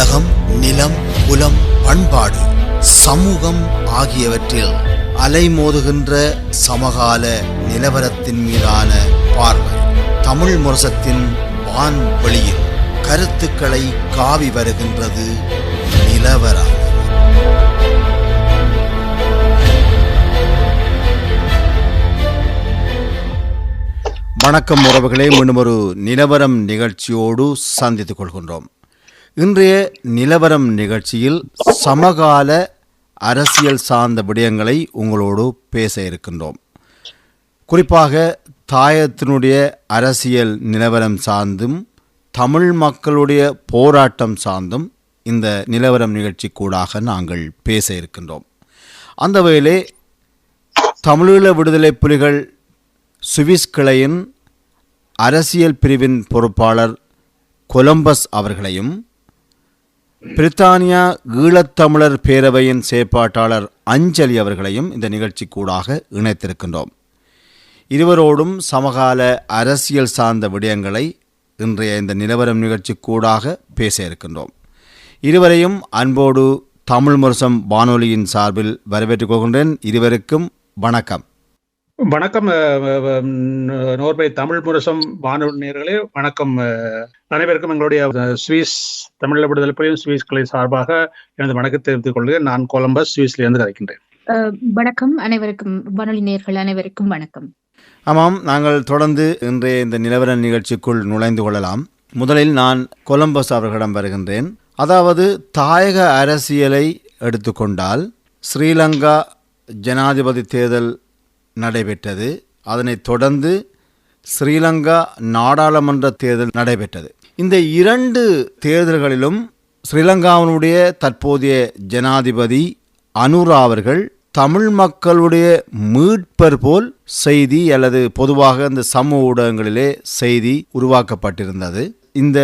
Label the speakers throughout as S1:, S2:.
S1: உலகம் நிலம் குலம் பண்பாடு சமூகம் ஆகியவற்றில் அலைமோதுகின்ற சமகால நிலவரத்தின் மீதான பார்வை. தமிழ் முரசத்தின் வான்வெளியில் கருத்துக்களை காவி வருகின்றது நிலவரம். வணக்கம் உறவுகளே மீண்டும் ஒரு நிலவரம் நிகழ்ச்சியோடு சந்தித்துக் கொள்கின்றோம். இன்றைய நிலவரம் நிகழ்ச்சியில் சமகால அரசியல் சார்ந்த விடயங்களை உங்களோடு பேச இருக்கின்றோம். குறிப்பாக தாயத்தினுடைய அரசியல் நிலவரம் சார்ந்தும் தமிழ் மக்களுடைய போராட்டம் சார்ந்தும் இந்த நிலவரம் நிகழ்ச்சி கூடாக நாங்கள் பேச இருக்கின்றோம். அந்த வகையிலே தமிழீழ விடுதலை புலிகள் சுவிஸ் கிளையின் அரசியல் பிரிவின் பொறுப்பாளர் கொலம்பஸ் அவர்களையும் பிரித்தானியா ஈழத்தமிழர் பேரவையின் செயற்பாட்டாளர் அஞ்சலி அவர்களையும் இந்த நிகழ்ச்சிக்கூடாக இணைத்திருக்கின்றோம். இருவரோடும் சமகால அரசியல் சார்ந்த விடயங்களை இன்றைய இந்த நிலவரம் நிகழ்ச்சிக்கூடாக பேச இருக்கின்றோம். இருவரையும் அன்போடு தமிழ் முரசம் வானொலியின் சார்பில் வரவேற்றுக் கொள்கின்றேன். இருவருக்கும் வணக்கம்.
S2: வணக்கம் நோர்வே தமிழ் முரசம் வானொலி நேயர்களே வணக்கம் அனைவருக்கும் எங்களுடைய சுவிஸ் தமிழ் விடுதலை புலியும் சுவிஸ் கிளை சார்பாக எனது வணக்கத்தை தெரிவித்துக் கொள்கிறேன். நான் கொலம்பஸ் சுவிஸ்லேருந்து கதைக்கின்றேன்
S3: அஹ் வணக்கம் அனைவருக்கும் வானொலி நேயர்கள் அனைவருக்கும் வணக்கம்.
S1: ஆமாம் நாங்கள் தொடர்ந்து இன்றைய இந்த நிலவர நிகழ்ச்சிக்குள் நுழைந்து கொள்ளலாம். முதலில் நான் கொலம்பஸ் அவர்களிடம் வருகின்றேன். அதாவது தாயக அரசியலை எடுத்துக்கொண்டால் ஸ்ரீலங்கா ஜனாதிபதி தேர்தல் நடைபெற்றது. அதனைத் தொடர்ந்து ஸ்ரீலங்கா நாடாளுமன்ற தேர்தல் நடைபெற்றது. இந்த இரண்டு தேர்தல்களிலும் ஸ்ரீலங்காவினுடைய தற்போதைய ஜனாதிபதி அனுரா அவர்கள் தமிழ் மக்களுடைய மீட்பர் போல் செய்தி அல்லது பொதுவாக இந்த சமூக ஊடகங்களிலே செய்தி உருவாக்கப்பட்டிருந்தது. இந்த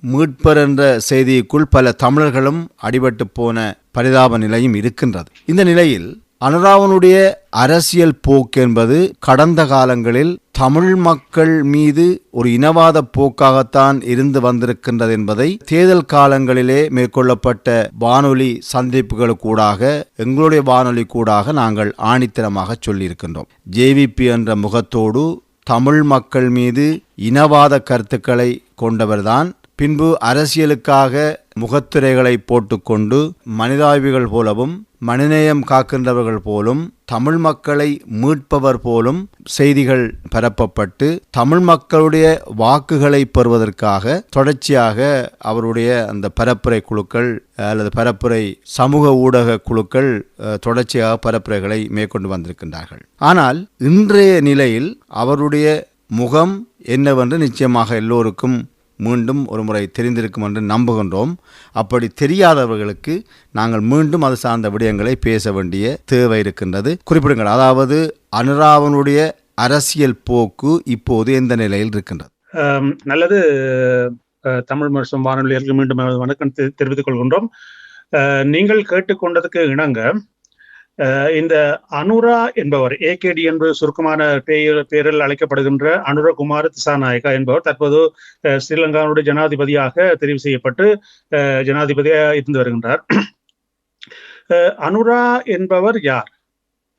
S1: மீட்பர் என்ற செய்திக்குள் பல தமிழர்களும் அடிபட்டு போன பரிதாப நிலையும் இருக்கின்றது. இந்த நிலையில் அனுராவனுடைய அரசியல் போக்கு என்பது கடந்த காலங்களில் தமிழ் மக்கள் மீது ஒரு இனவாத போக்காகத்தான் இருந்து வந்திருக்கின்றது என்பதை தேர்தல் காலங்களிலே மேற்கொள்ளப்பட்ட வானொலி சந்திப்புகளுக்கூடாக எங்களுடைய வானொலி கூடாக நாங்கள் ஆணித்தரமாக சொல்லியிருக்கின்றோம். ஜேவிபி என்ற முகத்தோடு தமிழ் மக்கள் மீது இனவாத கருத்துக்களை கொண்டவர்தான் பின்பு அரசியலுக்காக முகத்திரைகளை போட்டுக்கொண்டு மனிதாய்விகள் போலவும் மனிதநேயம் காக்கின்றவர்கள் போலும் தமிழ் மக்களை மீட்பவர் போலும் செய்திகள் பரப்பப்பட்டு தமிழ் மக்களுடைய வாக்குகளை பெறுவதற்காக தொடர்ச்சியாக அவருடைய அந்த பரப்புரை குழுக்கள் அல்லது பரப்புரை சமூக ஊடக குழுக்கள் தொடர்ச்சியாக பரப்புரைகளை மேற்கொண்டு வந்திருக்கின்றார்கள். ஆனால் இன்றைய நிலையில் அவருடைய முகம் என்னவென்று நிச்சயமாக எல்லோருக்கும் மீண்டும் ஒரு முறை தெரிந்திருக்கும் என்று நம்புகின்றோம். அப்படி தெரியாதவர்களுக்கு நாங்கள் மீண்டும் அது சார்ந்த விடயங்களை பேச வேண்டிய தேவை இருக்கின்றது. குறிப்பிடுங்கள் அதாவது அனுராவனுடைய அரசியல் போக்கு இப்போது எந்த நிலையில் இருக்கின்றது?
S2: நல்லது தமிழ் மற்றும் வானொலியர்கள் மீண்டும் வணக்கம் தெரிவித்துக் கொள்கின்றோம். நீங்கள் கேட்டுக்கொண்டதுக்கு இணங்க இந்த அனுரா என்பவர் ஏகேடி என்பது சுருக்கமான பெயர் பெயரில் அழைக்கப்படுகின்ற அனுரகுமார் திசாநாயகா என்பவர் தற்போது ஸ்ரீலங்காவுடைய ஜனாதிபதியாக தெரிவு செய்யப்பட்டு அஹ், ஜனாதிபதியாக இருந்து வருகின்றார். அஹ், அனுரா என்பவர் யார்?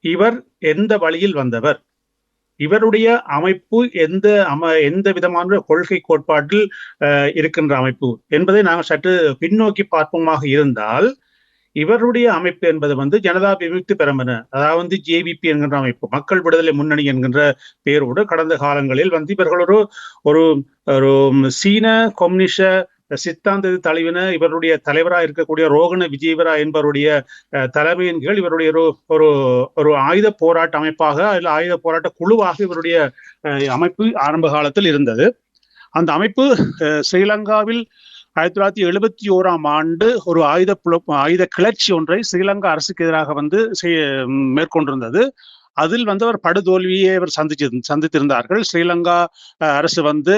S2: இவர் எந்த வழியில் வந்தவர்? இவருடைய அமைப்பு எந்த அம எந்த விதமான கொள்கை கோட்பாட்டில் அஹ், இருக்கின்ற அமைப்பு என்பதை நாங்கள் சற்று பின்னோக்கி பார்ப்போமாக இருந்தால் இவருடைய அமைப்பு என்பது வந்து ஜனதா விமுக்தி பெரம்பன அதாவது வந்து ஜேவிபி என்கின்ற அமைப்பு மக்கள் விடுதலை முன்னணி என்கின்ற பெயரோடு கடந்த காலங்களில் வந்து இவர்கள் ஒரு ஒரு ஒரு சீன கம்யூனிச சித்தாந்த தலைவன இவருடைய தலைவராக இருக்கக்கூடிய ரோகண விஜயவரா என்பவருடைய அஹ், தலைமையின் கீழ் இவருடைய ஒரு ஒரு ஒரு ஆயுத போராட்ட அமைப்பாக இல்ல ஆயுத போராட்ட குழுவாக இவருடைய அஹ், அமைப்பு ஆரம்ப காலத்தில் இருந்தது. அந்த அமைப்பு அஹ், ஸ்ரீலங்காவில் ஆயிரத்தி தொள்ளாயிரத்தி எழுபத்தி ஓராம் ஆண்டு ஒரு ஆயுத புல ஆயுத கிளர்ச்சி ஒன்றை ஸ்ரீலங்கா அரசுக்கு எதிராக வந்து செய்- மேற்கொண்டிருந்தது. அதில் வந்து அவர் படுதோல்வியை அவர் சந்திச்சு சந்தித்திருந்தார்கள். ஸ்ரீலங்கா அரசு வந்து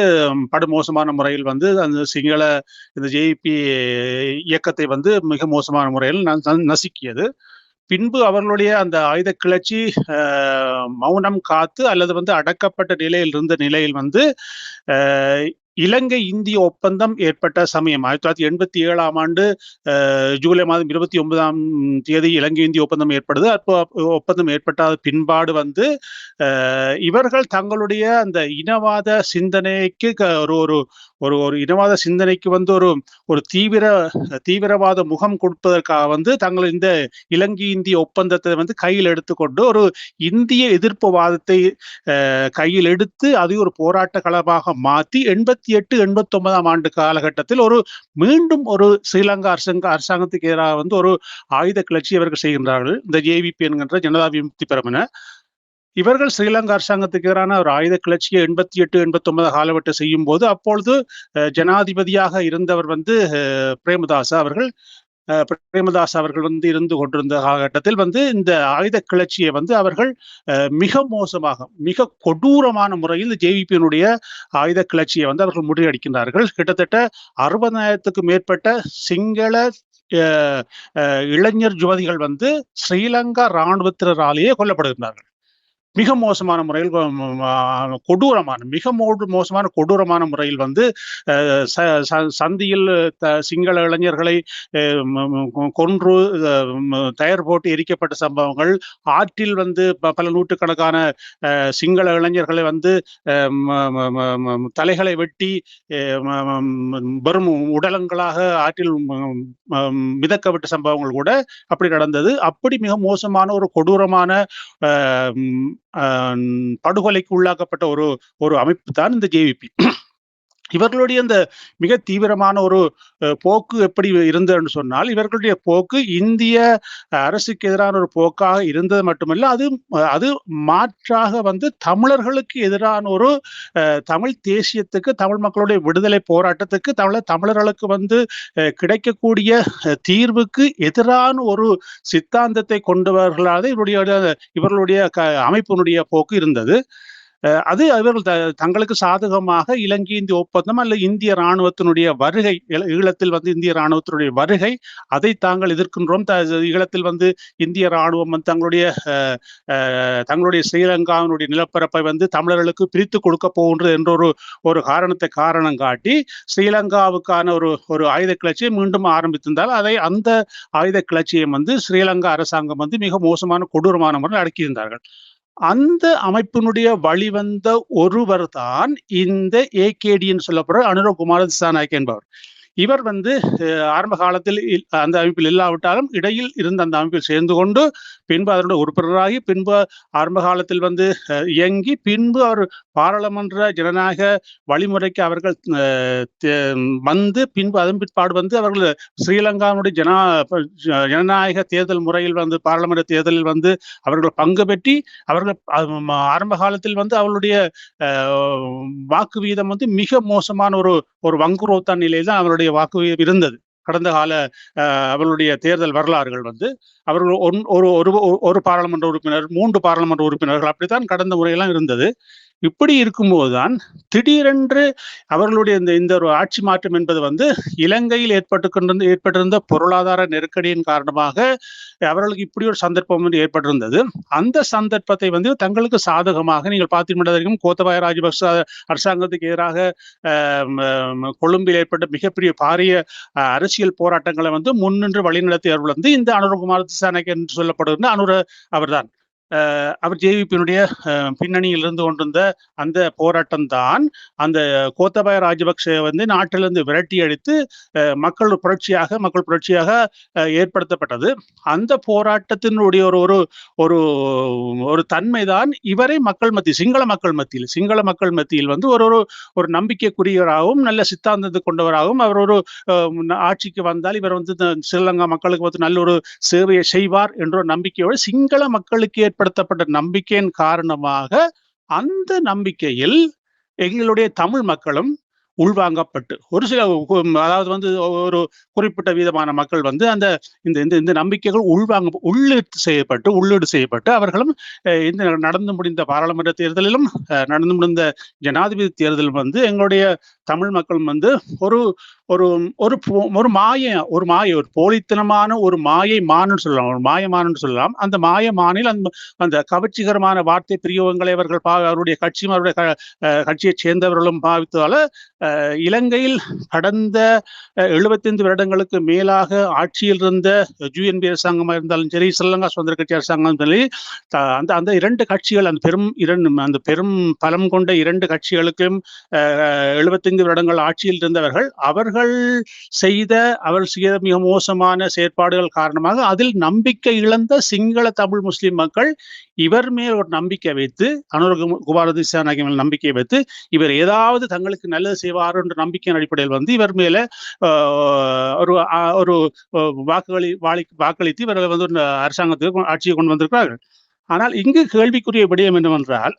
S2: படுமோசமான முறையில் வந்து அந்த சிங்கள இந்த ஜேபி இயக்கத்தை வந்து மிக மோசமான முறையில் நசுக்கியது. பின்பு அவர்களுடைய அந்த ஆயுத கிளர்ச்சி மௌனம் காத்து அல்லது வந்து அடக்கப்பட்ட நிலையில் இருந்த நிலையில் வந்து இலங்கை இந்திய ஒப்பந்தம் ஏற்பட்ட சமயம். ஆயிரத்தி தொள்ளாயிரத்தி எண்பத்தி ஏழாம் ஆண்டு அஹ், ஜூலை மாதம் இருபத்தி ஒன்பதாம் தேதி இலங்கை இந்திய ஒப்பந்தம் ஏற்படுது. அப்போ ஒப்பந்தம் ஏற்பட்ட பின்பாடு வந்து இவர்கள் தங்களுடைய அந்த இனவாத சிந்தனைக்கு க- ஒரு ஒரு ஒரு ஒரு இனவாத சிந்தனைக்கு வந்து ஒரு ஒரு தீவிர தீவிரவாத முகம் கொடுப்பதற்காக வந்து தங்கள் இந்த இலங்கை இந்திய ஒப்பந்தத்தை வந்து கையில் எடுத்துக்கொண்டு ஒரு இந்திய எதிர்ப்பு வாதத்தை கையில் எடுத்து அதை ஒரு போராட்ட களமாக மாற்றி எண்பத்தி எட்டு எண்பத்தி ஒன்பதாம் ஆண்டு காலகட்டத்தில் ஒரு மீண்டும் ஒரு ஸ்ரீலங்கா அரசாங்க அரசாங்கத்துக்கு எதிராக வந்து ஒரு ஆயுத கிளர்ச்சி அவர்கள் செய்கின்றார்கள். இந்த ஜேவிபி என்கின்ற ஜனதா விமுக்தி பெருமன. இவர்கள் ஸ்ரீலங்கா அரசாங்கத்துக்கு எதிரான ஒரு ஆயுத கிளர்ச்சியை எண்பத்தி எட்டு எண்பத்தி ஒன்பது காலகட்டம் செய்யும் போது அப்பொழுது ஜனாதிபதியாக இருந்தவர் வந்து பிரேமதாசா பிரேமதாஸ் அவர்கள் பிரேமதாஸ் அவர்கள் வந்து இருந்து கொண்டிருந்த காலகட்டத்தில் வந்து இந்த ஆயுத கிளர்ச்சியை வந்து அவர்கள் அஹ், மிக மோசமாக மிக கொடூரமான முறையில் ஜேவிபியினுடைய ஆயுத கிளர்ச்சியை வந்து அவர்கள் முறியடிக்கின்றார்கள். கிட்டத்தட்ட அறுபதாயிரத்துக்கு மேற்பட்ட சிங்கள அஹ், இளைஞர் யுவதிகள் வந்து ஸ்ரீலங்கா இராணுவத்தினராலேயே கொல்லப்படுகின்றார்கள். மிக மோசமான முறையில் கொடூரமான மிக மோ- மோசமான கொடூரமான முறையில் வந்து ச- சந்தியில் த- சிங்கள இளைஞர்களை கொன்று தயார் போட்டு எரிக்கப்பட்ட சம்பவங்கள் ஆற்றில் வந்து ப- பல நூற்றுக்கணக்கான அஹ், சிங்கள இளைஞர்களை வந்து தலைகளை வெட்டி அஹ், வெறும் உடலங்களாக ஆற்றில் மிதக்கப்பட்ட சம்பவங்கள் கூட அப்படி நடந்தது. அப்படி மிக மோசமான ஒரு கொடூரமான ஆஹ் படுகொலைக்கு உள்ளாக்கப்பட்ட ஒரு ஒரு அமைப்பு தான் இந்த ஜேவிபி இவர்களுடைய இந்த மிக தீவிரமான ஒரு போக்கு எப்படி இருந்ததுன்னு சொன்னால் இவர்களுடைய போக்கு இந்திய அரசுக்கு எதிரான ஒரு போக்காக இருந்தது மட்டுமல்ல அது அது மாற்றாக வந்து தமிழர்களுக்கு எதிரான ஒரு தமிழ் தேசியத்துக்கு தமிழ் மக்களுடைய விடுதலை போராட்டத்துக்கு தமிழ தமிழர்களுக்கு வந்து கிடைக்கக்கூடிய தீர்வுக்கு எதிரான ஒரு சித்தாந்தத்தை கொண்டவர்களாக இவருடைய இவர்களுடைய க அமைப்பினுடைய போக்கு இருந்தது. அது அவர்கள் தங்களுக்கு சாதகமாக இலங்கை இந்திய ஒப்பந்தம் அல்ல இந்திய இராணுவத்தினுடைய வருகை ஈழத்தில் வந்து இந்திய இராணுவத்தினுடைய வருகை அதை தாங்கள் எதிர்க்கின்றோம். ஈழத்தில் வந்து இந்திய இராணுவம் வந்து தங்களுடைய தங்களுடைய ஸ்ரீலங்காவினுடைய நிலப்பரப்பை வந்து தமிழர்களுக்கு பிரித்து கொடுக்க போகின்றது என்ற ஒரு ஒரு காரணத்தை காரணம் காட்டி ஸ்ரீலங்காவுக்கான ஒரு ஒரு ஆயுத கிளர்ச்சியை மீண்டும் ஆரம்பித்திருந்தால் அதை அந்த ஆயுத கிளர்ச்சியை வந்து ஸ்ரீலங்கா அரசாங்கம் வந்து மிக மோசமான கொடூரமான முறையில் அடக்கியிருந்தார்கள். அந்த அமைப்பினுடைய வழிவந்த ஒருவர் தான் இந்த ஏகேடின்னு சொல்லப்படுற அனுரகுமார திசாநாயக் என்பவர். இவர் வந்து ஆரம்ப காலத்தில் இல்- அந்த அமைப்பில் இல்லாவிட்டாலும் இடையில் இருந்த அந்த அமைப்பில் சேர்ந்து கொண்டு பின்பு அதனுடைய உறுப்பினராகி பின்பு ஆரம்ப காலத்தில் வந்து இயங்கி பின்பு அவர் பாராளுமன்ற ஜனநாயக வழிமுறைக்கு அவர்கள் தே- வந்து பின்பு அதன் பிற்பாடு வந்து அவர்கள் ஸ்ரீலங்காவுடைய ஜனா ஜனநாயக தேர்தல் முறையில் வந்து பாராளுமன்ற தேர்தலில் வந்து அவர்கள் பங்கு பெற்றி அவர்கள் ஆரம்ப காலத்தில் வந்து அவர்களுடைய வாக்கு வீதம் வந்து மிக மோசமான ஒரு ஒரு வங்குரோத்தான் நிலையில் தான் அவருடைய வாக்கு இருந்தது. கடந்த கால அஹ், அவர்களுடைய தேர்தல் வரலாறுகள் வந்து அவர்கள் ஒன்- ஒரு ஒரு ஒரு பாராளுமன்ற உறுப்பினர் மூன்று பாராளுமன்ற உறுப்பினர்கள் அப்படித்தான் கடந்த முறையெல்லாம் இருந்தது. இப்படி இருக்கும்போதுதான் திடீரென்று அவர்களுடைய இந்த இந்த ஒரு ஆட்சி மாற்றம் என்பது வந்து இலங்கையில் ஏற்பட்டு கொண்டிருந்த ஏற்பட்டிருந்த பொருளாதார நெருக்கடியின் காரணமாக அவர்களுக்கு இப்படி ஒரு சந்தர்ப்பம் வந்து ஏற்பட்டிருந்தது. அந்த சந்தர்ப்பத்தை வந்து தங்களுக்கு சாதகமாக நீங்கள் பார்த்தீங்கன்னா வரைக்கும் கோத்தபாய ராஜபக்ச அரசாங்கத்துக்கு எதிராக கொழும்பில் ஏற்பட்ட மிகப்பெரிய பாரிய அரசியல் போராட்டங்களை வந்து முன்னின்று வழிநடத்தியவர்கள் வந்து இந்த அனுரகுமார் திசானக் என்று சொல்லப்படுகின்ற அனுர அவர்தான். அவர் ஜேவிபியினுடைய பின்னணியில் இருந்து கொண்டிருந்த அந்த போராட்டம் தான் அந்த கோத்தபாய ராஜபக்சே வந்து நாட்டிலிருந்து விரட்டி அடித்து மக்கள் புரட்சியாக மக்கள் புரட்சியாக ஏற்படுத்தப்பட்டது. அந்த போராட்டத்தினுடைய ஒரு ஒரு ஒரு ஒரு தன்மைதான் இவரை மக்கள் மத்தியில் சிங்கள மக்கள் மத்தியில் சிங்கள மக்கள் மத்தியில் வந்து ஒரு ஒரு ஒரு நம்பிக்கைக்குரியவராகவும் நல்ல சித்தாந்தத்தை கொண்டவராகவும் அவர் ஒரு ஆட்சிக்கு வந்தால் இவர் வந்து இந்த ஸ்ரீலங்கா மக்களுக்கு வந்து நல்ல ஒரு சேவையை செய்வார் என்ற ஒரு நம்பிக்கையோடு சிங்கள மக்களுக்கு ஏற்படுத்தப்பட்ட நம்பிக்கையின் காரணமாக அந்த நம்பிக்கையில் எங்களுடைய தமிழ் மக்களும் உள்வாங்கப்பட்டு ஒரு சில அதாவது வந்து ஒரு குறிப்பிட்ட விதமான மக்கள் வந்து அந்த இந்த இந்த இந்த நம்பிக்கைகள் உள்வாங்க உள்ளீடு செய்யப்பட்டு உள்ளீடு செய்யப்பட்டு அவர்களும் இந்த நடந்து முடிந்த பாராளுமன்ற தேர்தலிலும் நடந்து முடிந்த ஜனாதிபதி தேர்தலும் வந்து எங்களுடைய தமிழ் மக்களும் வந்து ஒரு ஒரு ஒரு போ- ஒரு மாய ஒரு மாய ஒரு போலித்தனமான ஒரு மாயை மான்னு சொல்லலாம். ஒரு மாயமானன்னு சொல்லலாம். அந்த மாயமானில் அந்த அந்த கவர்ச்சிகரமான வார்த்தை பிரியோகங்களை அவர்கள் பா அவருடைய கட்சியும் அவருடைய க- கட்சியைச் சேர்ந்தவர்களும் பாவித்ததால இலங்கையில் கடந்த எழுபத்தைந்து வருடங்களுக்கு மேலாக ஆட்சியில் இருந்த ஜூஎன்பி அரசாங்கமாக இருந்தாலும் சரி ஸ்ரீலங்கா சுதந்திர கட்சி அரசாங்கம் சரி அந்த அந்த இரண்டு கட்சிகள் அந்த பெரும் இரண்டு அந்த பெரும் பலம் கொண்ட இரண்டு கட்சிகளுக்கும் எழுபத்தைந்து வருடங்கள் ஆட்சியில் இருந்தவர்கள் அவர்கள் செய்த அவர்கள் செய்த மிக மோசமான செயற்பாடுகள் காரணமாக அதில் நம்பிக்கை இழந்த சிங்கள தமிழ் முஸ்லிம் மக்கள் இவர் மேல் ஒரு நம்பிக்கை வைத்து அனுர குமார திசாநாயகி மேல் நம்பிக்கை வைத்து இவர் ஏதாவது தங்களுக்கு நல்லது செய்வார் என்ற நம்பிக்கையின் அடிப்படையில் வந்து இவர் மேல ஆஹ், ஒரு ஒரு வாக்குகளை வாக்குகளி வாக்களித்து இவர்கள் வந்து ஒரு அரசாங்கத்துக்கு ஆட்சியை கொண்டு வந்திருக்கிறார்கள். ஆனால் இங்கு கேள்விக்குரிய விடயம் என்னவென்றால்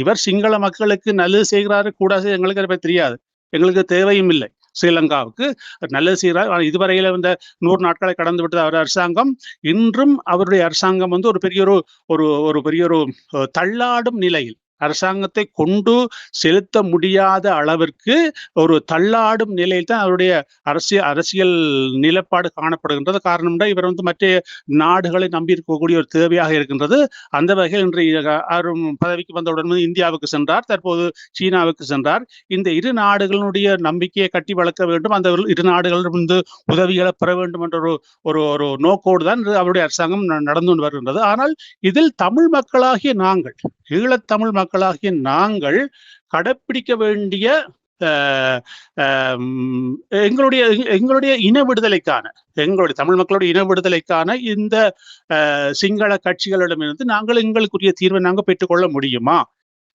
S2: இவர் சிங்கள மக்களுக்கு நல்லது செய்கிறாரு கூடாது எங்களுக்கு அதை தெரியாது. எங்களுக்கு தேவையும் இல்லை. ஸ்ரீலங்காவுக்கு நல்லது செய்கிறார். ஆனால் இதுவரையில இந்த நூறு நாட்களை கடந்து விட்டது அவர் அரசாங்கம். இன்றும் அவருடைய அரசாங்கம் வந்து ஒரு பெரிய ஒரு ஒரு ஒரு பெரிய ஒரு தள்ளாடும் நிலையில் அரசாங்கத்தை கொண்டு செலுத்த முடியாத அளவிற்கு ஒரு தள்ளாடும் நிலையில் தான் அவருடைய அரசியல் அரசியல் நிலப்பாடு காணப்படுகின்றது. காரணம் என்றால் இவர் வந்து மற்ற நாடுகளை நம்பி இருக்கக்கூடிய ஒரு தேவையாக இருக்கின்றது. அந்த வகையில் இன்று பதவிக்கு வந்தவுடன் வந்து இந்தியாவுக்கு சென்றார். தற்போது சீனாவுக்கு சென்றார். இந்த இரு நாடுகளுடைய நம்பிக்கையை கட்டி வளர்க்க வேண்டும். அந்த இரு நாடுகளிடம் வந்து உதவிகளை பெற வேண்டும் என்ற ஒரு ஒரு ஒரு நோக்கோடு தான் அவருடைய அரசாங்கம் ந- நடந்து கொண்டு வருகின்றது. ஆனால் இதில் தமிழ் மக்களாகிய நாங்கள் ஈழத்தமிழ் மக்களாகிய நாங்கள் கடைப்பிடிக்க வேண்டிய எங்களுடைய எங்களுடைய இன விடுதலைக்கான எங்களுடைய தமிழ் மக்களுடைய இன விடுதலைக்கான இந்த சிங்கள கட்சிகளிடமிருந்து நாங்கள் எங்களுக்குரிய தீர்வை நாங்கள் பெற்றுக்கொள்ள முடியுமா?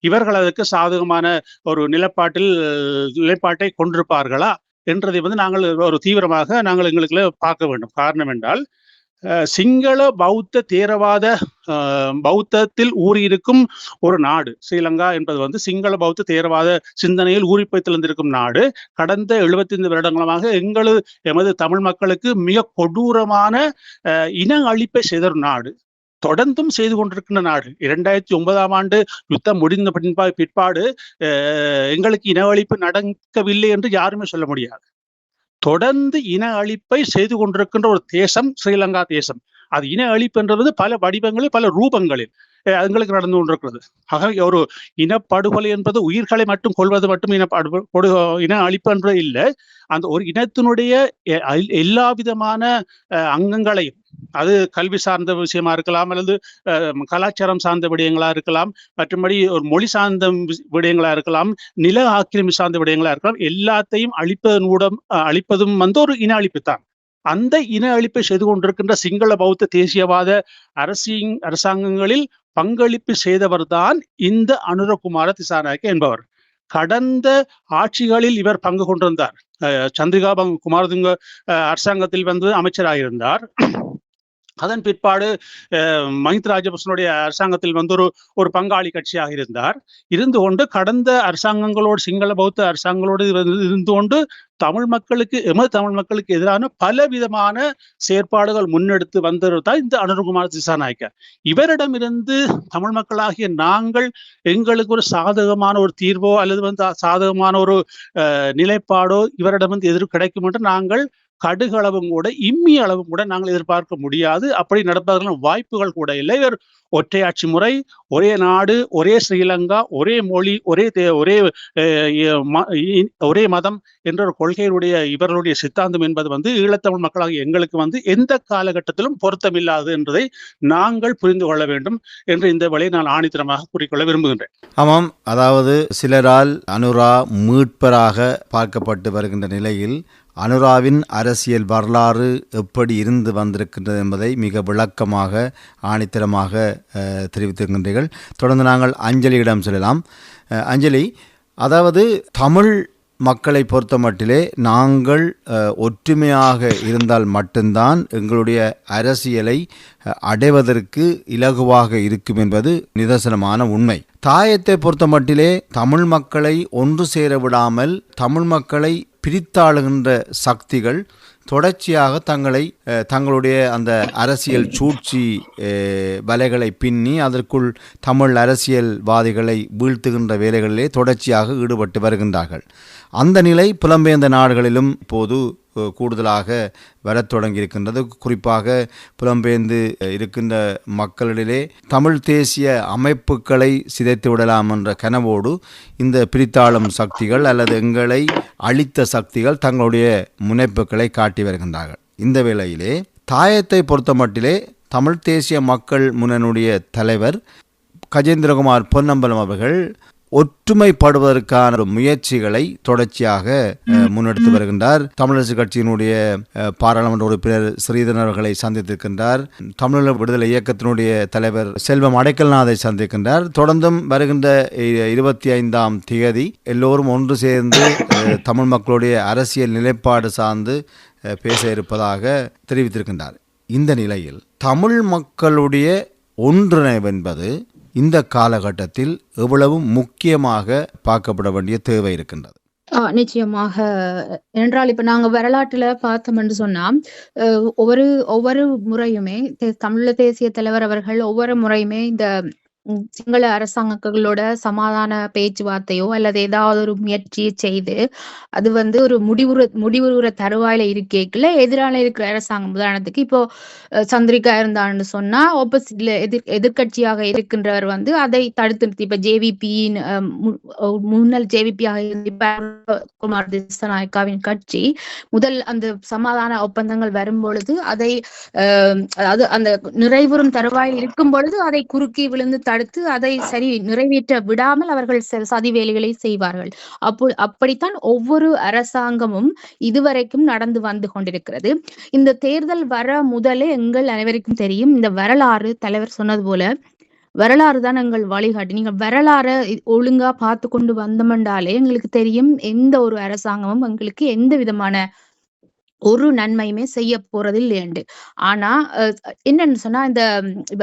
S2: இவர்கள் அதற்கு சாதகமான ஒரு நிலப்பாட்டில் நிலைப்பாட்டை கொண்டிருப்பார்களா? என்றதை வந்து நாங்கள் ஒரு தீவிரமாக நாங்கள் எங்களுக்குள்ள பார்க்க வேண்டும். காரணம் என்றால் சிங்கள பௌத்த தேரவாத பௌத்தத்தில் ஊறியிருக்கும் ஒரு நாடு. ஸ்ரீலங்கா என்பது வந்து சிங்கள பௌத்த தேரவாத சிந்தனையில் ஊறிப்பைத்திருந்திருக்கும் நாடு. கடந்த 75 வருடங்களமாக எங்களு எமது தமிழ் மக்களுக்கு மிக கொடூரமான அஹ், இன அழிப்பை செய்தரும் நாடு. தொடர்ந்தும் செய்து கொண்டிருக்கின்ற நாடு. இரண்டாயிரத்தி ஒன்பதாம் ஆண்டு யுத்தம் முடிந்த பின்பா பிற்பாடு அஹ், எங்களுக்கு இன அழிப்பு நடக்கவில்லை என்று யாருமே சொல்ல முடியாது. தொடர்ந்து இன அழிப்பை செய்து கொண்டிருக்கின்ற ஒரு தேசம் ஸ்ரீலங்கா தேசம். அது இன அழிப்பு என்றது பல வடிவங்களில் பல ரூபங்களில். எங்களுக்கு நடந்து கொண்டிருக்கிறது. ஆக ஒரு இனப்படுகொலை என்பது உயிர்களை மட்டும் கொள்வது மட்டும் இனப்படு இன அழிப்பு என்பது இல்லை. அந்த ஒரு இனத்தினுடைய எல்லா விதமான அங்கங்களையும் அது கல்வி சார்ந்த விஷயமா இருக்கலாம் அல்லது கலாச்சாரம் சார்ந்த விடயங்களா இருக்கலாம் மற்றபடி ஒரு மொழி சார்ந்த விடயங்களா இருக்கலாம் நில ஆக்கிரமி சார்ந்த விடயங்களா இருக்கலாம் எல்லாத்தையும் அழிப்பதன் மூலம் அஹ், அழிப்பதும் வந்து ஒரு இன அழிப்பு தான். அந்த இன அழிப்பை செய்து கொண்டிருக்கின்ற சிங்கள பௌத்த தேசியவாத அரசின் அரசாங்கங்களில் பங்களிப்பு செய்தவர்தான் இந்த அனுரகுமார திசாநாயக்க என்பவர். கடந்த ஆட்சிகளில் இவர் பங்கு கொண்டிருந்தார். அஹ், சந்திரிகா குமாரதுங்க அஹ், அரசாங்கத்தில் வந்து அமைச்சராயிருந்தார். அதன் பிற்பாடு மஹித் ராஜபக்சனுடைய அரசாங்கத்தில் வந்து ஒரு ஒரு பங்காளி கட்சியாக இருந்தார். இருந்து கொண்டு கடந்த அரசாங்கங்களோடு சிங்கள பௌத்த அரசாங்கங்களோடு இருந்து இருந்து கொண்டு தமிழ் மக்களுக்கு எமது தமிழ் மக்களுக்கு எதிரான பல விதமான செயற்பாடுகள் முன்னெடுத்து வந்தவர் தான் இந்த அனுர்குமார் திசாநாயக்க இவரிடமிருந்து தமிழ் மக்களாகிய நாங்கள் எங்களுக்கு ஒரு சாதகமான ஒரு தீர்வோ அல்லது வந்து சாதகமான ஒரு அஹ், நிலைப்பாடோ இவரிடம் வந்து எதிர் கிடைக்கும் என்று நாங்கள் கடுகளவும் கூட இம்மி அளவும் கூட நாங்கள் எதிர்பார்க்க முடியாது. அப்படி நடப்பதற்கான வாய்ப்புகள் கூட இல்லை. இவர் ஒற்றையாட்சி முறை ஒரே நாடு ஒரே ஸ்ரீலங்கா ஒரே மொழி ஒரே தே- ஒரே ஒரே மதம் என்ற ஒரு கொள்கையினுடைய இவர்களுடைய சித்தாந்தம் என்பது வந்து ஈழத்தமிழ் மக்களாக எங்களுக்கு வந்து எந்த காலகட்டத்திலும் பொருத்தமில்லாது என்பதை நாங்கள் புரிந்து கொள்ள வேண்டும் என்று இந்த வழியை நான் ஆணித்தரமாக கூறிக்கொள்ள விரும்புகின்றேன்.
S1: ஆமாம். அதாவது சிலரால் அனுரா மீட்பராக பார்க்கப்பட்டு வருகின்ற நிலையில் அனுராவின் அரசியல் வரலாறு எப்படி இருந்து வந்திருக்கின்றது என்பதை மிக விளக்கமாக ஆணித்தரமாக தெரிவித்திருக்கின்றீர்கள். தொடர்ந்து நாங்கள் அஞ்சலியிடம் செல்லலாம். அஞ்சலி அதாவது தமிழ் மக்களை பொறுத்த மட்டிலே நாங்கள் ஒற்றுமையாக இருந்தால் மட்டும்தான் எங்களுடைய அரசியலை அடைவதற்கு இலகுவாக இருக்கும் என்பது நிதர்சனமான உண்மை. தாயத்தை பொறுத்த மட்டிலே தமிழ் மக்களை ஒன்று சேர விடாமல் தமிழ் மக்களை பிரித்தாளுகின்ற சக்திகள் தொடர்ச்சியாக தங்களை தங்களுடைய அந்த அரசியல் சூழ்ச்சி வலைகளை பின்னி அதற்குள் தமிழ் அரசியல்வாதிகளை வீழ்த்துகின்ற வேலைகளிலே தொடர்ச்சியாக ஈடுபட்டு வருகின்றார்கள். அந்த நிலை புலம்பெயர்ந்த நாடுகளிலும் இப்போது கூடுதலாக வரத் தொடங்கியிருக்கின்றது. குறிப்பாக புலம்பெயர்ந்து இருக்கின்ற மக்களிடையே தமிழ் தேசிய அமைப்புகளை சிதைத்து விடலாம் என்ற கனவோடு இந்த பிரித்தாளும் சக்திகள் அல்லது எங்களை அழித்த சக்திகள் தங்களுடைய முனைப்புகளை காட்டி வருகின்றார்கள். இந்த வேளையிலே தாயத்தை பொறுத்தமட்டிலே தமிழ் தேசிய மக்கள் முன்னணியுடைய தலைவர் கஜேந்திரகுமார் பொன்னம்பலம் அவர்கள் ஒற்றுமைப்படுவதற்கான ஒரு முயற்சிகளை தொடர்ச்சியாக முன்னெடுத்து வருகின்றார். தமிழரசு கட்சியினுடைய பாராளுமன்ற உறுப்பினர் ஸ்ரீதரன் அவர்களை சந்தித்திருக்கின்றார். தமிழர் விடுதலை இயக்கத்தினுடைய தலைவர் செல்வம் அடைக்கல்நாதை சந்திக்கின்றார். தொடர்ந்தும் வருகின்ற இருபத்தி ஐந்தாம் தேதி எல்லோரும் ஒன்று சேர்ந்து தமிழ் மக்களுடைய அரசியல் நிலைப்பாடு சார்ந்து பேச இருப்பதாக தெரிவித்திருக்கின்றார். இந்த நிலையில் தமிழ் மக்களுடைய ஒன்றிணைவு என்பது இந்த காலகட்டத்தில் எவ்வளவு முக்கியமாக பார்க்கப்பட வேண்டிய தேவை இருக்கின்றது?
S3: நிச்சயமாக. என்றால் இப்ப நாங்க வரலாற்றுல பார்த்தோம் என்று சொன்னா ஒவ்வொரு ஒவ்வொரு முறையுமே தே- தேசிய தலைவர் அவர்கள் ஒவ்வொரு முறையுமே இந்த சிங்கள அரசாங்கங்களோட சமாதான பேச்சுவார்த்தையோ அல்லது ஏதாவது ஒரு முயற்சியை செய்து அது வந்து ஒரு முடிவுற முடிவுற தருவாயில இருக்கேக்குள்ள எதிரால இருக்கிற அரசாங்கம். உதாரணத்துக்கு இப்போ சந்திரிகா இருந்தான்னு சொன்னா ஆப்போசிட்ல எதிர் எதிர்கட்சியாக இருக்கின்றவர் வந்து அதை தடுத்து நிறுத்தி இப்ப ஜேவிபி முன்னாள் ஜேவிபியாக குமார் திசநாயக்காவின் கட்சி முதல் அந்த சமாதான ஒப்பந்தங்கள் வரும் பொழுது அதை அது அதாவது அந்த நிறைவுறும் தருவாயில் இருக்கும் பொழுது அதை குறுக்கி விழுந்து அடுத்து அதை சரி நிறைவேற்ற விடாமல் அவர்கள் சதி வேலைகளை செய்வார்கள். அப்போ அப்படித்தான் ஒவ்வொரு அரசாங்கமும் இதுவரைக்கும் நடந்து வந்து கொண்டிருக்கிறது. இந்த தேர்தல் வர முதலே எங்கள் அனைவருக்கும் தெரியும். இந்த வரலாறு தலைவர் சொன்னது போல வரலாறு தான் எங்கள் வழிகாட்டி. நீங்க வரலாறை ஒழுங்கா பார்த்து கொண்டு வந்தோம்னாலே எங்களுக்கு தெரியும் எந்த ஒரு அரசாங்கமும் எங்களுக்கு எந்த விதமான ஒரு நன்மையுமே செய்ய போறது இல்லையண்டு ஆனா அஹ், என்னன்னு சொன்னா இந்த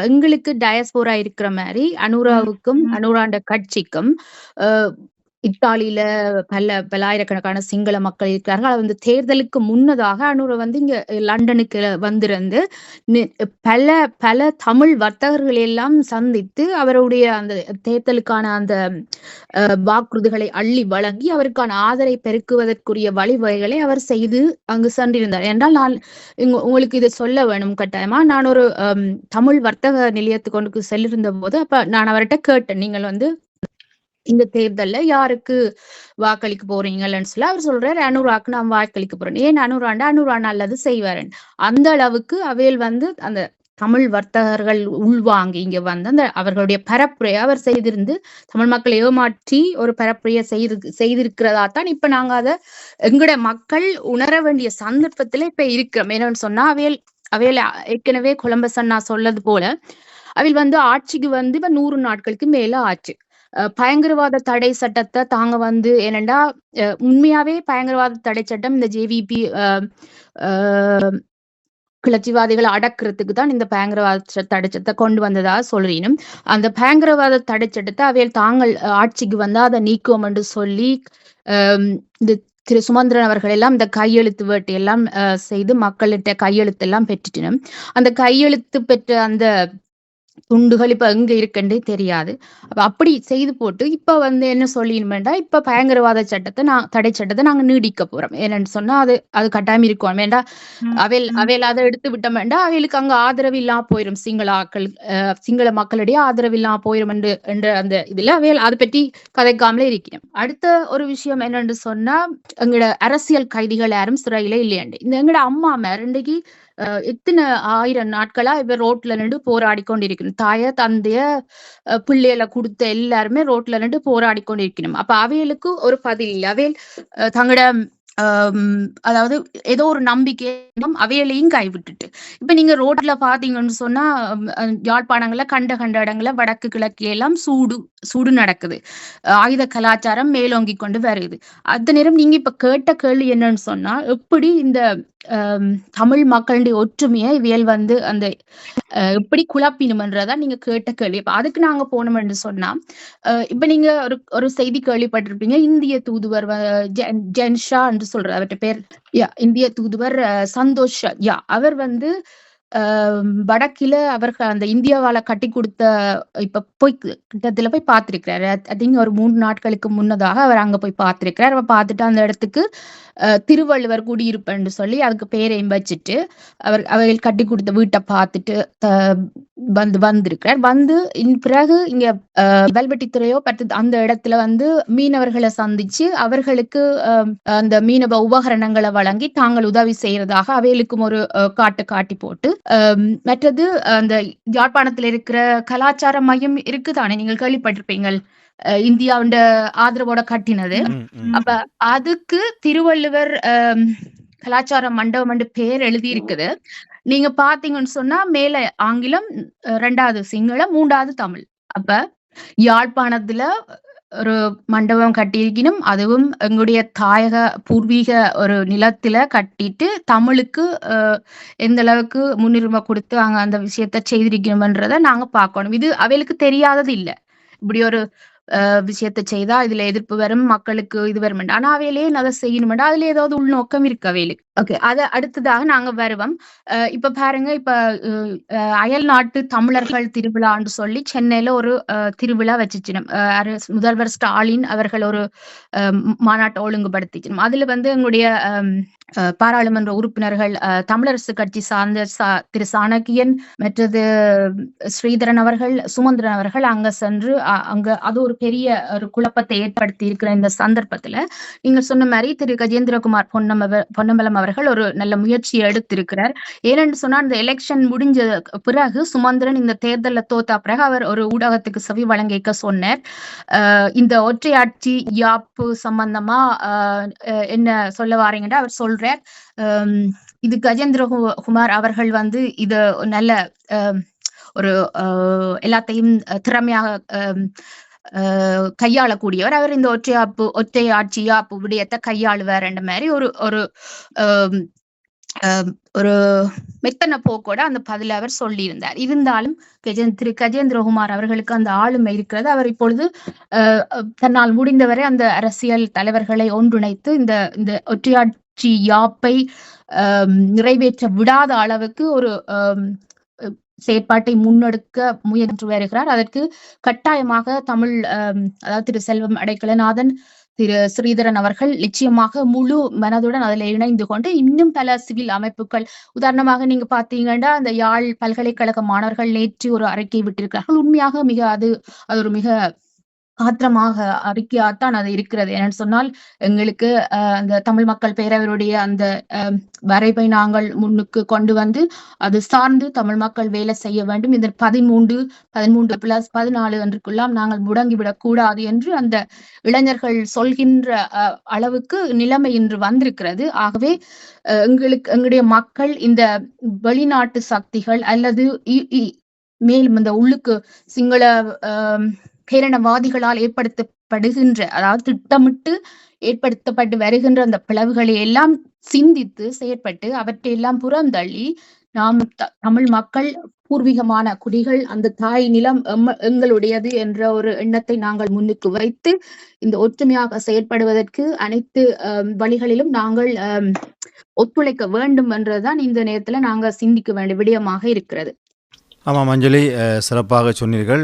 S3: எங்களுக்கு டயஸ்போரா இருக்கிற மாதிரி அனுராவுக்கும் அனுராண்ட கட்சிக்கும் இத்தாலியில பல பல்லாயிரக்கணக்கான சிங்கள மக்கள் இருக்கிறார்கள். அது வந்து தேர்தலுக்கு முன்னதாக அனுரை வந்து இங்க லண்டனுக்கு வந்திருந்து நி- பல பல தமிழ் வர்த்தகர்கள் எல்லாம் சந்தித்து அவருடைய அந்த தேர்தலுக்கான அந்த அஹ், வாக்குறுதிகளை அள்ளி வழங்கி அவருக்கான ஆதரை பெருக்குவதற்குரிய வழிவகைகளை அவர் செய்து அங்கு சென்றிருந்தார். என்றால் நான் இங்க உங்களுக்கு இதை சொல்ல வேணும் கட்டாயமா? நான் ஒரு தமிழ் வர்த்தக நிலையத்துக்கு கொண்டு செல்லிருந்த போது அப்ப நான் அவர்கிட்ட கேட்டேன். நீங்கள் வந்து இந்த தேர்தல்ல யாருக்கு வாக்களிக்க போறீங்கன்னு சொல்லி அவர் சொல்றாரு அனுராக்கு நான் வாக்களிக்க போறேன். ஏன் அனுராண்டா அனுரா நல்லது செய்வாரன். அந்த அளவுக்கு அவையில் வந்து அந்த தமிழ் வர்த்தகர்கள் உள்வாங்கி இங்க வந்து அந்த அவர்களுடைய பரப்புரையை அவர் செய்திருந்து தமிழ் மக்களை ஏமாற்றி ஒரு பரப்புரையை செய்து செய்திருக்கிறதா தான் இப்ப நாங்க அதை எங்கட மக்கள் உணர வேண்டிய சந்தர்ப்பத்துல இப்ப இருக்கிறோம். என்னன்னு சொன்னா அவையல் அவையில ஏற்கனவே கொலம்பஸ் அண்ணா சொல்லது போல அவையில் வந்து ஆட்சிக்கு வந்து இப்ப நூறு நாட்களுக்கு மேல ஆச்சு. பயங்கரவாத தடை சட்டத்தை தாங்க வந்து என்னண்டா அஹ் உண்மையாவே பயங்கரவாத தடை சட்டம் இந்த ஜேவிபி கிளர்ச்சிவாதிகளை அடக்கிறதுக்கு தான் இந்த பயங்கரவாத ச- தடை சட்டத்தை கொண்டு வந்ததா சொல்றீனும். அந்த பயங்கரவாத தடை சட்டத்தை அவையில் தாங்கள் ஆட்சிக்கு வந்தா அதை நீக்குவோம் என்று சொல்லி இந்த திரு சுமந்திரன் அவர்கள் எல்லாம் இந்த கையெழுத்து வேட்டை எல்லாம் அஹ், செய்து மக்கள்கிட்ட கையெழுத்து எல்லாம் பெற்றுட்டினும். அந்த கையெழுத்து பெற்ற அந்த துண்டுகள் இப்ப எங்க இருக்குன்றே தெரியாது. அப்ப அப்படி செய்து போட்டு இப்ப வந்து என்ன சொல்லிடணும்டா இப்ப பயங்கரவாத சட்டத்தை நான் தடை சட்டத்தை நாங்க நீடிக்க போறோம். ஏன்னு சொன்னா அது அது கட்டாயம் இருக்கும் வேண்டா அவையில் அவையில் அதை எடுத்து விட்டோம் வேண்டாம் அவைகளுக்கு அங்க ஆதரவு இல்லாம போயிரும். சிங்கள ஆக்கள் அஹ், சிங்கள மக்களிடையே ஆதரவு இல்லாம போயிரும் என்று என்ற அந்த இதுல அவையில் அதை பற்றி கதைக்காமலே இருக்கிறோம். அடுத்த ஒரு விஷயம் என்னன்னு சொன்னா எங்கட அரசியல் கைதிகள் யாரும் சிறையில இல்லையாண்டு. இந்த எங்கட அம்மா மேர் இன்றைக்கு அஹ், எத்தனை ஆயிரம் நாட்களா இவர் ரோட்ல நின்று போராடி கொண்டிருக்கணும் தாய தந்தைய அஹ், பிள்ளைகளை கொடுத்த எல்லாருமே ரோட்ல நின்று போராடி கொண்டிருக்கணும் அப்ப அவைகளுக்கு ஒரு பதில் இல்லை. அவையில் அஹ், தங்களோட அதாவது ஏதோ ஒரு நம்பிக்கை அவையிலையும் கைவிட்டுட்டு. இப்ப நீங்க ரோட்ல பாத்தீங்கன்னு சொன்னா யாழ்ப்பாணங்களை யாழ்ப்பாணங்கள்ல கண்ட கண்ட இடங்கள்ல வடக்கு கிழக்கு எல்லாம் சூடு சூடு நடக்குது. ஆயுத கலாச்சாரம் மேலோங்கி கொண்டு வருது. அந்த நேரம் நீங்க இப்ப கேட்ட கேள்வி என்னன்னு சொன்னா எப்படி இந்த தமிழ் மக்களுடைய ஒற்றுமையை இவியல் வந்து அந்த எப்படி குழப்பினுமன்றதான் நீங்க கேட்ட கேள்வி. இப்ப அதுக்கு நாங்க போனோம்னு சொன்னா இப்ப நீங்க ஒரு ஒரு செய்தி கேள்விப்பட்டிருப்பீங்க. இந்திய தூதுவர் ஜென்- ஜென்ஷா என்று என்று சொல்றாரு அவர்கிட்ட பேர் யா இந்திய தூதுவர் சந்தோஷ் யா அவர் வந்து வடக்கில அவர்கள் அந்த இந்தியாவால கட்டி கொடுத்த இப்ப போய் கிட்டத்துல போய் பார்த்திருக்கிறாரு. ஐ திங்க் ஒரு மூன்று நாட்களுக்கு முன்னதாக அவர் அங்க போய் பார்த்திருக்கிறார். அவர் பார்த்துட்டு அந்த இடத்துக்கு திருவள்ளுவர் குடியிருப்புன்னு சொல்லி அதுக்கு பேரையும் வச்சுட்டு அவர் அவர்கள் கட்டி கொடுத்த வீட்டை பார்த்துட்டு த- வந்து வந்திருக்கிறார். வந்து இன் பிறகு இங்க அஹ், வெல்வெட்டித்துறையோ பட்டு அந்த இடத்துல வந்து மீனவர்களை சந்திச்சு அவர்களுக்கு அந்த மீனவ உபகரணங்களை வழங்கி தாங்கள் உதவி செய்யறதாக அவைகளுக்கும் ஒரு காட்டு காட்டி போட்டு மற்றது அந்த யாழ்ப்பாணத்துல இருக்கிற கலாச்சார மையம் இருக்குதானே? நீங்கள் கேள்விப்பட்டிருப்பீங்கள். அஹ், இந்தியாவுண்ட ஆதரவோட கட்டினது. அப்ப அதுக்கு திருவள்ளுவர் கலாச்சார மண்டபம் என்று பேர் எழுதி இருக்குது நீங்க பாத்தீங்கன்னு சொன்னா மேல ஆங்கிலம் ரெண்டாவது சிங்களம் மூன்றாவது தமிழ். அப்ப யாழ்ப்பாணத்துல ஒரு மண்டபம் கட்டியிருக்கணும் அதுவும் எங்களுடைய தாயக பூர்வீக ஒரு நிலத்துல கட்டிட்டு தமிழுக்கு எந்த அளவுக்கு முன்னுரிமை கொடுத்து அங்க அந்த விஷயத்த செய்திருக்கணும்ன்றத நாங்க பார்க்கணும். இது அவைகளுக்கு தெரியாதது இல்ல. இப்படி ஒரு விஷயத்த செய்தா இதுல எதிர்ப்பு வரும் மக்களுக்கு இது வரும் ஆனா அவையிலே அதை செய்யணும்டா அதுல ஏதாவது உள்நோக்கம் இருக்கு அவையிலுக்கு ஓகே அத அடுத்ததாக நாங்க வருவோம். இப்ப பாருங்க இப்ப அஹ், அஹ், அயல் நாட்டு தமிழர்கள் திருவிழான்னு சொல்லி சென்னையில ஒரு திருவிழா வச்சுச்சினோம் முதல்வர் ஸ்டாலின் அவர்கள் ஒரு அஹ், மாநாட்டை ஒழுங்குபடுத்திக்கணும். அதுல வந்து எங்களுடைய பாராளுமன்ற உறுப்பினர்கள் அஹ், தமிழரசு கட்சி சார்ந்த சா- திரு சாணக்கியன் மற்றது ஸ்ரீதரன் அவர்கள் சுமந்திரன் அவர்கள் அங்க சென்று அங்க அது ஒரு பெரிய ஒரு குழப்பத்தை ஏற்படுத்தி இருக்கிற இந்த சந்தர்ப்பத்துல நீங்க சொன்ன மாதிரி திரு கஜேந்திரகுமார் பொன்னம பொன்னம்பலம் அவர்கள் ஒரு நல்ல முயற்சியை எடுத்திருக்கிறார். ஏனென்று சொன்னா இந்த எலெக்ஷன் முடிஞ்ச பிறகு சுமந்திரன் இந்த தேர்தலில் தோத்தா பிறகு அவர் ஒரு ஊடகத்துக்கு செவி வழங்கிக்க சொன்னார். இந்த ஒற்றையாட்சி யாப்பு சம்பந்தமா என்ன சொல்ல வாரீங்கன்னா அவர் சொல்றார். இது கஜேந்திர குமார் அவர்கள் வந்து இது நல்ல ஒரு எல்லாத்தையும் திறமையாக கையாளக்கூடியவர். அவர் இந்த ஒற்றையாப்பு ஒற்றை ஆட்சி யாப்பு விடயத்தை கையாளுவார்ன்ற மாதிரி ஒரு ஒரு ஒரு மெத்தன போக்கோட அந்த பதில அவர் சொல்லியிருந்தார். இருந்தாலும் கஜேந்திர திரு கஜேந்திரகுமார் அவர்களுக்கு அந்த ஆளுமை இருக்கிறது. அவர் இப்பொழுது தன்னால் முடிந்தவரை அந்த அரசியல் தலைவர்களை ஒன்றிணைத்து இந்த இந்த வெற்றி யாப்பை நிறைவேற்ற விடாத அளவுக்கு ஒரு செயற்பாட்டை முன்னெடுக்க முயன்று வருகிறார். அதற்கு கட்டாயமாக தமிழ் அஹ், அதாவது திரு செல்வம் அடைக்கலநாதன் திரு ஸ்ரீதரன் அவர்கள் நிச்சயமாக முழு மனதுடன் அதில் இணைந்து கொண்டு இன்னும் பல சிவில் அமைப்புகள். உதாரணமாக நீங்க பாத்தீங்கன்னா அந்த யாழ் பல்கலைக்கழக மாணவர்கள் நேற்று ஒரு அறிக்கை விட்டிருக்கிறார்கள். உண்மையாக மிக அது அது ஒரு மிக ஆத்திரமாக அறிக்கையாத்தான் அது இருக்கிறது. என்னன்னு சொன்னால் எங்களுக்கு அஹ், அந்த தமிழ் மக்கள் பேரவருடைய அந்த அஹ், வரைவை நாங்கள் முன்னுக்கு கொண்டு வந்து அது சார்ந்து தமிழ் மக்கள் வேலை செய்ய வேண்டும். இந்த பதிமூன்று பதிமூன்று பிளஸ் பதினாலு அன்றுக்குள்ளாம் நாங்கள் முடங்கிவிடக் கூடாது என்று அந்த இளைஞர்கள் சொல்கின்ற அஹ், அளவுக்கு நிலைமை இன்று வந்திருக்கிறது. ஆகவே அஹ், எங்களுக்கு எங்களுடைய மக்கள் இந்த வெளிநாட்டு சக்திகள் அல்லது இ- இ- மேலும் இந்த உள்ளுக்கு சிங்கள பேரணவாதிகளால் ஏற்படுத்தப்படுகின்ற அதாவது திட்டமிட்டு ஏற்படுத்தப்பட்டு வருகின்ற அந்த பிளவுகளை எல்லாம் சிந்தித்து செயற்பட்டு அவற்றையெல்லாம் புறந்தள்ளி நாம் த- தமிழ் மக்கள் பூர்வீகமான குடிகள் அந்த தாய் நிலம் எங்களுடையது என்ற ஒரு எண்ணத்தை நாங்கள் முன்னுக்கு வைத்து இந்த ஒற்றுமையாக செயற்படுவதற்கு அனைத்து வழிகளிலும் நாங்கள் ஒத்துழைக்க வேண்டும் என்றுதான் இந்த நேரத்துல நாங்க சிந்திக்க வேண்டிய விடயமாக இருக்கிறது.
S1: ஆமாம் அஞ்சலி சிறப்பாக சொன்னீர்கள்.